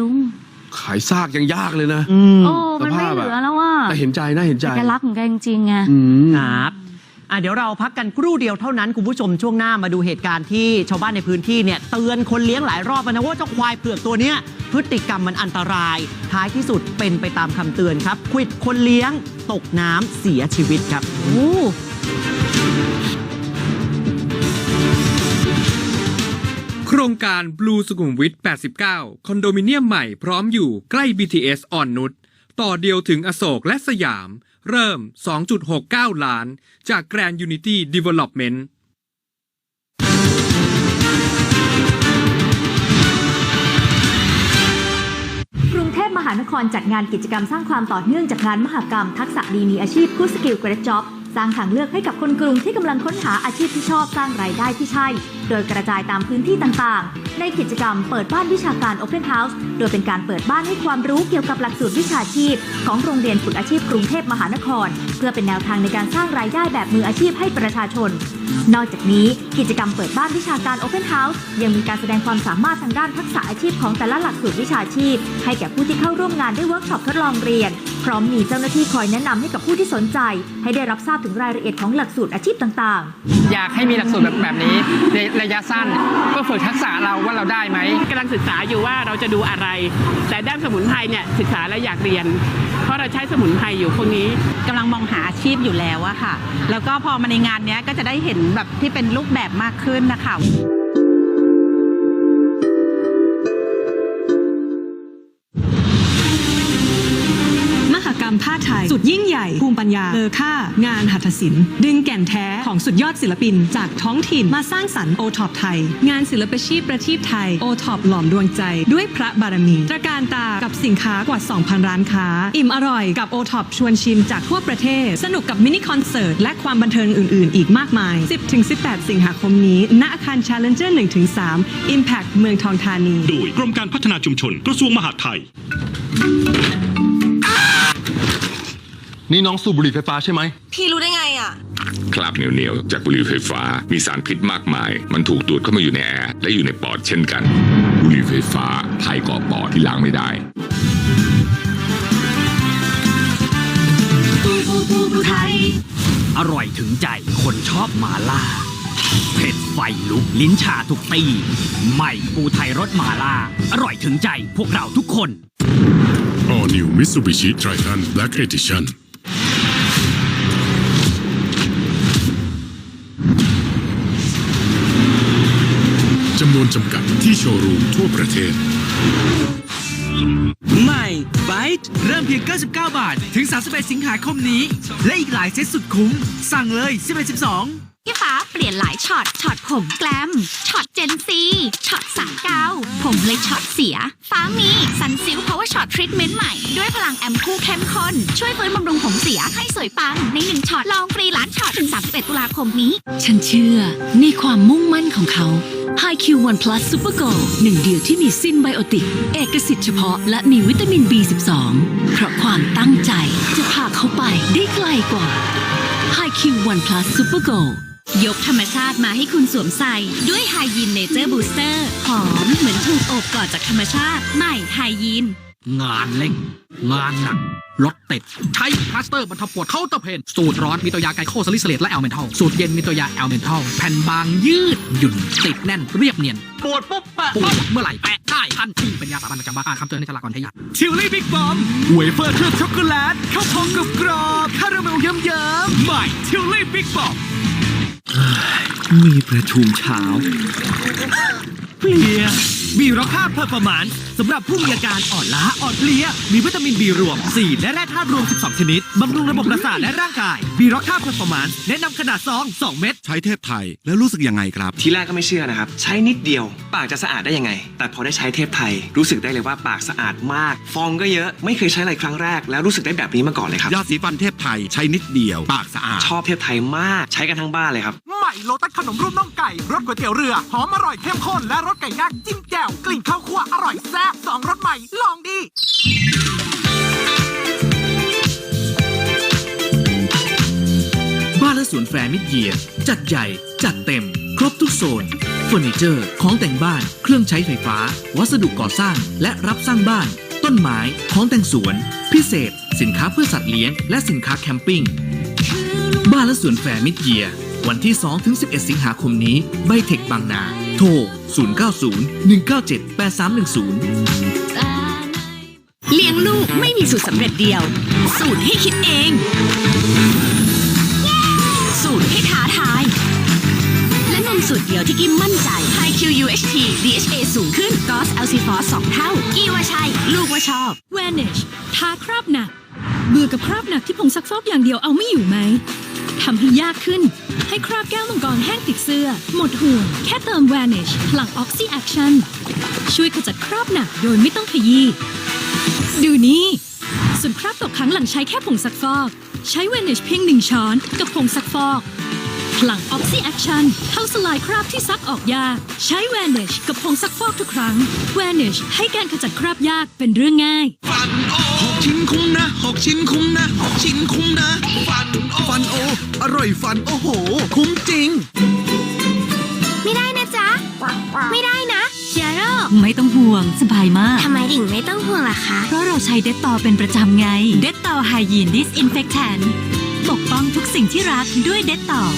ลุงขายซากยังยากเลยนะ อืมโอ้มันไม่สภาพเหอะลือแล้วว่าแต่เห็นใจนะเห็นใจแกรักของแกจริงๆไงอืมครับอะเดี๋ยวเราพักกันครู่เดียวเท่านั้น คุณผู้ชมช่วงหน้ามาดูเหตุการณ์ที่ชาวบ้านในพื้นที่เนี่ยเตือนคนเลี้ยงหลายรอบแล้วนะว่าเจ้าควายเผือกตัวเนี้ยพฤติกรรมมันอันตราย ท้ายที่สุดเป็นไปตามคำเตือนครับควิดคนเลี้ยงตกน้ำเสียชีวิตครับ โอ้ ครงการบลูสุขุมวิท 89 คอนโดมิเนียมใหม่พร้อมอยู่ใกล้ BTS อ่อนนุช ต่อเดียวถึงอโศกและสยาม เริ่ม 2.69 ล้าน จากแกรน Unity Development กรุงเทพมหานครจัดงานกิจกรรมสร้างความต่อเนื่องจากงานมหกรรม ทักษะดีมีอาชีพคู่สกิลเกรดจ็อบสร้างทางเลือกให้กับคนกรุงที่กำลังค้นหาอาชีพที่ชอบสร้างรายได้ที่ใช่โดยกระจายตามพื้นที่ต่างๆ ในกิจกรรมเปิดบ้านวิชาการ Open House โดยเป็นการเปิดบ้านให้ความรู้เกี่ยวกับหลักสูตรวิชาชีพ ของโรงเรียนฝึกอาชีพกรุงเทพมหานคร เพื่อเป็นแนวทางในการสร้างรายได้แบบมืออาชีพให้ประชาชน นอกจากนี้กิจกรรมเปิดบ้านวิชาการ Open House ยังมีการแสดงความสามารถทางด้านทักษะอาชีพของแต่ละหลักสูตรวิชาชีพ ให้แก่ผู้ที่เข้าร่วมงานได้เวิร์กช็อปทดลองเรียน พร้อมมีเจ้าหน้าที่คอยแนะนำให้กับผู้ที่สนใจ ให้ได้รับทราบถึงรายละเอียดของหลักสูตรอาชีพต่างๆ อยากให้มีหลักสูตรแบบแบบนี้ในระยะสั้น เพื่อฝึกทักษะเราว่าเราได้ไหมกำลังศึกษาอยู่ว่าเราจะดูอะไร แต่ด้านสมุนไพรเนี่ยศึกษาและอยากเรียน เพราะเราใช้สมุนไพรอยู่พวกนี้กำลังมองหาอาชีพอยู่แล้วอะค่ะ แล้วก็พอมาในงานเนี้ยก็จะได้เห็นแบบที่เป็นรูปแบบมากขึ้นนะคะ สุดยิ่งใหญ่ภูมิปัญญาเลอค่างานหัตถศิลป์ ดึงแก่นแท้ของสุดยอดศิลปิน จากท้องถิ่นมาสร้างสรรค์โอท็อปไทย งานศิลปชีพประทีปไทยโอท็อปหลอมดวงใจ ด้วยพระบารมีตระการตากับสินค้ากว่า 2,000 ร้านค้า อิ่มอร่อยกับโอท็อปชวนชิมจากทั่วประเทศ สนุกกับมินิคอนเสิร์ตและความบันเทิงอื่น ๆ อีกมากมาย 10-18 สิงหาคมนี้ณอาคาร Challenger 1-3 Impact เมืองทองธานี โดยกรมการพัฒนาชุมชนกระทรวงมหาดไทย นี่น้องสูบบุหรี่ไฟฟ้าใช่ไหม พี่รู้ได้ไงอะ คราบเหนียวๆ จากบุหรี่ไฟฟ้ามีสารพิษมากมาย มันถูกดูดเข้ามาอยู่ในแอร์และอยู่ในปอดเช่นกัน บุหรี่ไฟฟ้าภัยก่อปอดที่ล้างไม่ได้อร่อยถึงใจคนชอบหมาล่า เผ็ดไฟลุกลิ้นชาทุกตีใหม่ปูไทยรสหมาล่า อร่อยถึงใจพวกเราทุกคน All New Mitsubishi Triton Black Edition ำนวนจำกัดที่โชว์รูมทั่วประเทศ ใหม่ไบต์เริ่มเพียง 99 บาท ถึง 31 สิงหาคมนี้ และอีกหลายเซตสุดคุ้ม สั่งเลย 11 12พี่ฟ้าเปลี่ยนหลายช็อต ช็อตผมแกลม ช็อตเจนซี ช็อตสามเกา ผมเลยช็อตเสีย ฟ้ามีซันซิลพาวเวอร์ช็อตทรีทเมนต์ใหม่ ด้วยพลังแอมพูเข้มข้น ช่วยฟื้นบำรุงผมเสียให้สวยปัง ในหนึ่งช็อตลองฟรีล้านช็อตถึง 31 ตุลาคมนี้ ฉันเชื่อในความมุ่งมั่นของเขา High Q One Plus Super Go หนึ่งเดียวที่มีซินไบโอติก เอกสิทธิ์เฉพาะและมีวิตามิน B12 เพราะความตั้งใจจะพาเขาไปได้ไกลกว่า High Q One Plus Super Go ยกธรรมชาติมาให้คุณสวมใส่ด้วยไฮยีนเนเจอร์บูสเตอร์หอมเหมือนถูกโอบกอดจากธรรมชาติ ใหม่ไฮยีน งานเล่ง งานหนักรถติด ใช้พลาสเตอร์บรรเทาปวดเข้าน์เตอร์เพน สูตรร้อนมีตัวยาไกลโคซาลิสเลตและแอลเมนทอลสูตรเย็นมีตัวยาแอลเมนทอลแผ่นบางยืด หยุ่น ติดแน่นเรียบเนียนปวดปุ๊บปะปวดเมื่อไหร่แปะได้ทันทีเป็นยาสามัญประจำบ้านอ่านคำเตือนในฉลากก่อนใช้ยาชิลลี่บิ๊กบอมเวเฟอร์เคลือบช็อกโกแลตข้าวพองกับกรอบคาราเมลเยิ้มๆใหม่ชิลลี่บิ๊กบอม มีประชุมเช้าเพลีย มีราคาเพอร์ฟอร์มานซ์สำหรับผู้มีอาการอ่อนล้าอ่อนเพลีย มีวิตามินบีรวม 4 และแร่ธาตุรวม 12 ชนิด บำรุงระบบประสาทและร่างกายบีร็อกค่าเพอร์ฟอร์มานซ์แนะนำขนาดซอง 2 เม็ด ใช้เทพไทยแล้วรู้สึกยังไงครับ ทีแรกก็ไม่เชื่อนะครับ ใช้นิดเดียว ปากจะสะอาดได้ยังไง แต่พอได้ใช้เทพไทย รู้สึกได้เลยว่าปากสะอาดมาก ฟองก็เยอะ ไม่เคยใช้อะไรครั้งแรก แล้วรู้สึกได้แบบนี้มาก่อนเลยครับ ยาสีฟันเทพไทยใช้นิดเดียว ปากสะอาด ชอบเทพไทยมาก ใช้กันทั้งบ้านเลยครับ ก่โลตัสขนมรูปน่องไก่รสก๋วยเตี๋ยวเรือหอมอร่อยเข้มข้นและรสไก่ย่างจิ้มแจ่วกลิ่นข้าวคั่วอร่อยแซ่บสองรสใหม่ลองดีบ้านและสวนแฟร์มิดเยียร์จัดใหญ่ จัดเต็ม ครบทุกโซนเฟอร์นิเจอร์ ของแต่งบ้าน เครื่องใช้ไฟฟ้า วัสดุก่อสร้าง และรับสร้างบ้าน ต้นไม้ ของแต่งสวน พิเศษ สินค้าเพื่อสัตว์เลี้ยง และสินค้าแคมปิ้ง บ้านและสวนแฟร์มิดเยียร์ วันที่ 2-11 สิงหาคมนี้ไบเทคบางนา โทร 090 197 8310 เลี้ยงลูกไม่มีสูตรสำเร็จเดียว สูตรให้คิดเอง สูตรให้ท้าทาย และนมสูตรเดียวที่กิมมั่นใจ High Q UHT DHA สูงขึ้น g o s a l c i f o s 2เท่า กี่ว่าใช่ ลูกว่าชอบ Vanish ทาคราบหนัก เบื่อกับคราบหนักที่ผงซักฟอกอย่างเดียวเอาไม่อยู่ไหม ทำให้ยากขึ้น ให้คราบแก้วมังกรแห้งติดเสื้อ หมดห่วง แค่เติม Vanish พลัง Oxy Action ช่วยขจัดคราบหนักโดยไม่ต้องขยี้ ดูนี่ ส่วนคราบตกค้างหลังใช้แค่ผงซักฟอก ใช้ Vanish เพียงหนึ่งช้อนกับผงซักฟอกพลัง Oxy Action เข้าสลายคราบที่ซักออกยาก ใช้ Vanish กับผงซักฟอกทุกครั้ง Vanish ให้การขจัดคราบยากเป็นเรื่องง่าย ชิ้นคุ้มนะหกชิ้นคุ้มนะหกชิ้นคุ้มนะ ฟันโอฟันโอ อร่อยฟันโอ้โห คุ้มจริง ไม่ได้นะจ๊ะ ไม่ได้นะเชียโร่ไม่ต้องห่วงสบายมาก ทำไมถึงไม่ต้องห่วงล่ะคะ เพราะเราใช้เดตตอเป็นประจำไง เดตตอไฮยีนดิสอินเฟคแทนปกป้องทุกสิ่งที่รักด้วยเดตตอน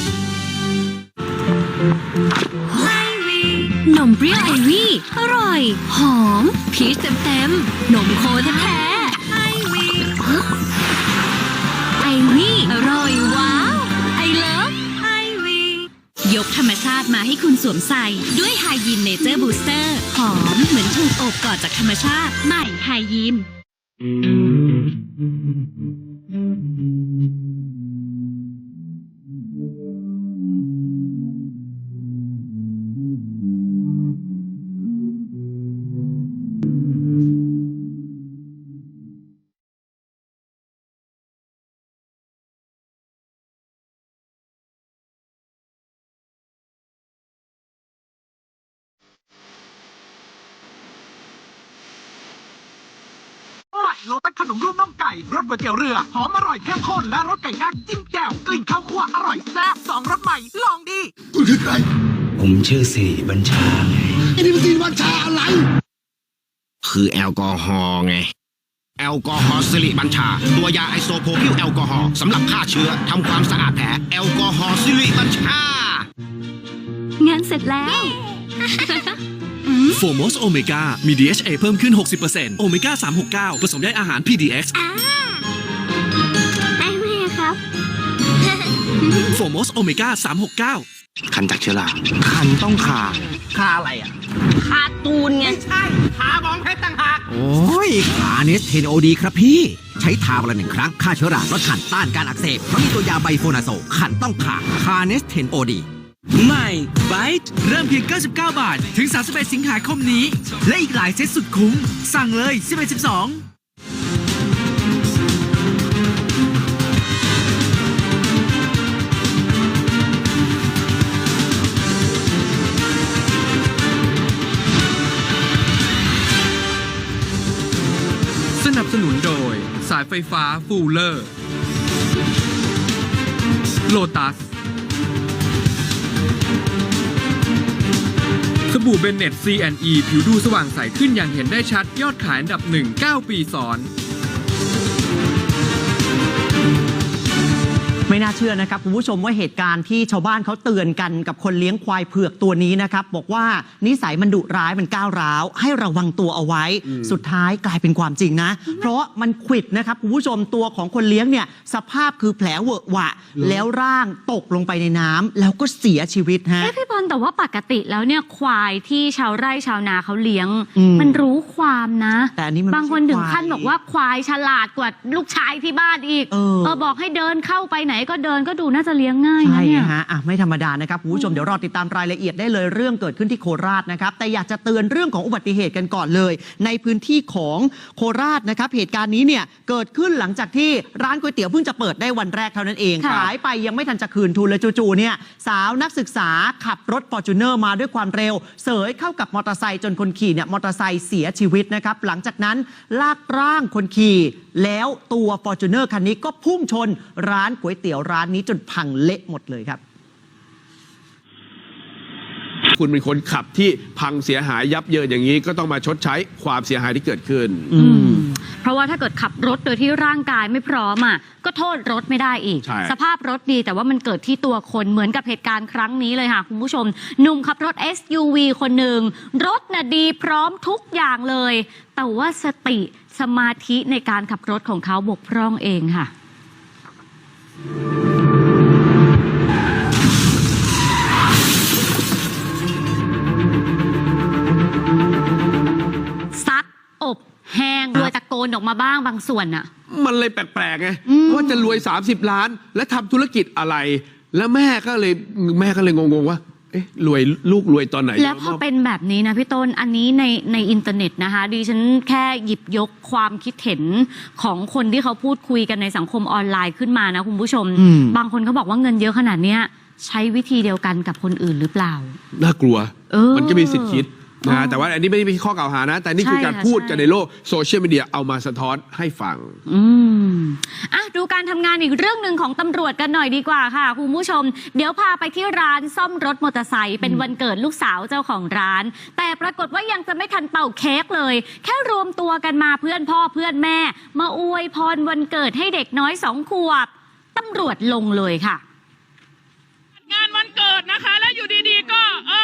มเปรี้ยวไอวี่ อร่อย หอม พีชเต็มๆนมโคแท้ๆไอวี่ ไอวี่อร่อยว้าวไอเลิฟไอวี่ยกธรรมชาติมาให้คุณสวมใส่ ด้วยไฮยีนเนเจอร์บูสเตอร์หอมเหมือนถูกอบกอดจากธรรมชาติ ใหม่ไฮยีน โลตัสขนมรูปน้องไก่รสก๋วยเตี๋ยวเรือหอมอร่อยเข้มข้นและรสไก่ย่างจิ้มแจ่วกลิ่นข้าวคั่วอร่อยแซ่บสองรสใหม่ลองดีคุณคือใครผมชื่อสิริบัญชาไงอินดิซีวัญชาอะไร คือแอลกอฮอล์ไง แอลกอฮอล์สิริบัญชา ตัวยาไอโซโพพิลแอลกอฮอล์สำหรับฆ่าเชื้อทำความสะอาดแผลแอลกอฮอล์สิริบัญชางานเสร็จแล้ว โฟมอสโอเมก้ามี DHA เพิ่มขึ้น 60%โอเมก้า369 ผสมได้อาหาร PDX ไอเม่ครับ โฟมอสโอเมก้า369 คันจากเชื้อราคันต้องขาคาอะไรอะ คาตูนไง ใช่ขามองเพชรต่างหาก โอ้ยขาเนสเทนโอดีครับพี่ ใช้ทาวันละหนึ่งครั้งฆ่าเชื้อราลดขันต้านการอักเสบเพราะมีตัวยาไบโฟนาโซขันต้องขาคาเนสเทนโอดี ใหม่ไบต์เริ่มเพียง 99 บาท ถึง 31 สิงหาคมนี้ และอีกหลายเซตสุดคุ้ม สั่งเลย 11 12สนับสนุนโดยสายไฟฟ้าฟูลเลอร์ โลตัส บู่เบนเน็ต C&E ผิวดูสว่างใสขึ้นอย่างเห็นได้ชัดยอดขายอันดับหนึ่ง9ปีซ้อน ไม่น่าเชื่อนะครับคุณผู้ชมว่าเหตุการณ์ที่ชาวบ้านเขาเตือนกันกับคนเลี้ยงควายเผือกตัวนี้นะครับบอกว่านิสัยมันดุร้ายมันก้าวร้าว ให้ระวังตัวเอาไว้ สุดท้ายกลายเป็นความจริงนะ เพราะมันขวิดนะครับคุณผู้ชมตัวของคนเลี้ยงเนี่ยสภาพคือแผลเวอะหวะ แล้วร่างตกลงไปในน้ำแล้วก็เสียชีวิตฮะเอ๊ะพี่บอลแต่ว่าปกติแล้วเนี่ยควายที่ชาวไร่ชาวนาเขาเลี้ยงอืมมันรู้ความนะ แต่อันนี้มันบางคนไม่ใช่ถึงขั้นควายบอกว่าควายฉลาดกว่าลูกชายที่บ้านอีกเออบอกให้เดินเข้าไปไหนก็เดินก็ดูน่าจะเลี้ยงง่ายใช่นะเนี่ยนะฮะอะไม่ธรรมดานะครับคุณผู้ชมเดี๋ยวรอติดตามรายละเอียดได้เลยเรื่องเกิดขึ้นที่โคราชนะครับ แต่อยากจะเตือนเรื่องของอุบัติเหตุกันก่อนเลย ในพื้นที่ของโคราชนะครับ เหตุการณ์นี้เนี่ยเกิดขึ้นหลังจากที่ร้านก๋วยเตี๋ยวเพิ่งจะเปิดได้วันแรกเท่านั้นเองค่ะ ขายไปยังไม่ทันจะคืนทุนเลยจู่ๆเนี่ยสาวนักศึกษาขับรถฟอร์จูเนอร์มาด้วยความเร็ว เสยเข้ากับมอเตอร์ไซค์จนคนขี่เนี่ยมอเตอร์ไซค์เสียชีวิตนะครับหลังจากนั้นลากร่างคนขี่แล้วตัวฟอร์จูเนอร์คันนี้ก็พุ่งชนร้านก๋วยเตี๋ยวร้านนี้จนพังเละหมดเลยครับ คุณเป็นคนขับที่พังเสียหายยับเยินอย่างนี้ ก็ต้องมาชดใช้ความเสียหายที่เกิดขึ้น อืม เพราะว่าถ้าเกิดขับรถโดยที่ร่างกายไม่พร้อมอะก็โทษรถไม่ได้อีก ใช่ สภาพรถดีแต่ว่ามันเกิดที่ตัวคนเหมือนกับเหตุการณ์ครั้งนี้เลยค่ะ คุณผู้ชมหนุ่มขับรถ SUV คนหนึ่ง รถน่ะดีพร้อมทุกอย่างเลย แต่ว่าสติสมาธิในการขับรถของเขาบกพร่องเองค่ะ ซักอบแห้งโดยตะโกนออกมาบ้างบางส่วนน่ะ มันเลยแปลกๆไงอืม ว่าจะรวย 30 ล้าน และทำธุรกิจอะไร แล้วแม่ก็เลยแม่ก็เลยงงๆว่า เอ๊ะรวยลูกรวยตอนไหนแล้วพอเป็นแบบนี้นะพี่ต้นอันนี้ในในอินเทอร์เน็ตนะคะดิฉันแค่หยิบยกความคิดเห็นของคนที่เขาพูดคุยกันในสังคมออนไลน์ขึ้นมานะคุณผู้ชมอืมบางคนเขาบอกว่าเงินเยอะขนาดเนี้ยใช้วิธีเดียวกันกับคนอื่นหรือเปล่า น่ากลัวเออมันก็มีสิทธิ์คิด นะอ๋อฮะแต่ว่าอันนี้ไม่ได้มีข้อกล่าวหานะ แต่นี่คือใช่การค่ะพูดใช่กันในโลกโซเชียลมีเดียเอามาสะท้อนให้ฟัง อืมอะดูการทำงานอีกเรื่องหนึ่งของตำรวจกันหน่อยดีกว่าค่ะคุณผู้ชม เดี๋ยวพาไปที่ร้านซ่อมรถมอเตอร์ไซค์เป็นวันเกิดลูกสาวเจ้าของร้าน แต่ปรากฏว่ายังจะไม่ทันเป่าเค้กเลย แค่รวมตัวกันมาเพื่อนพ่อเพื่อนแม่ มาอวยพรวันเกิดให้เด็กน้อยสองขวบตำรวจลงเลยค่ะ งานวันเกิดนะคะ แล้วอยู่ดีๆก็เออ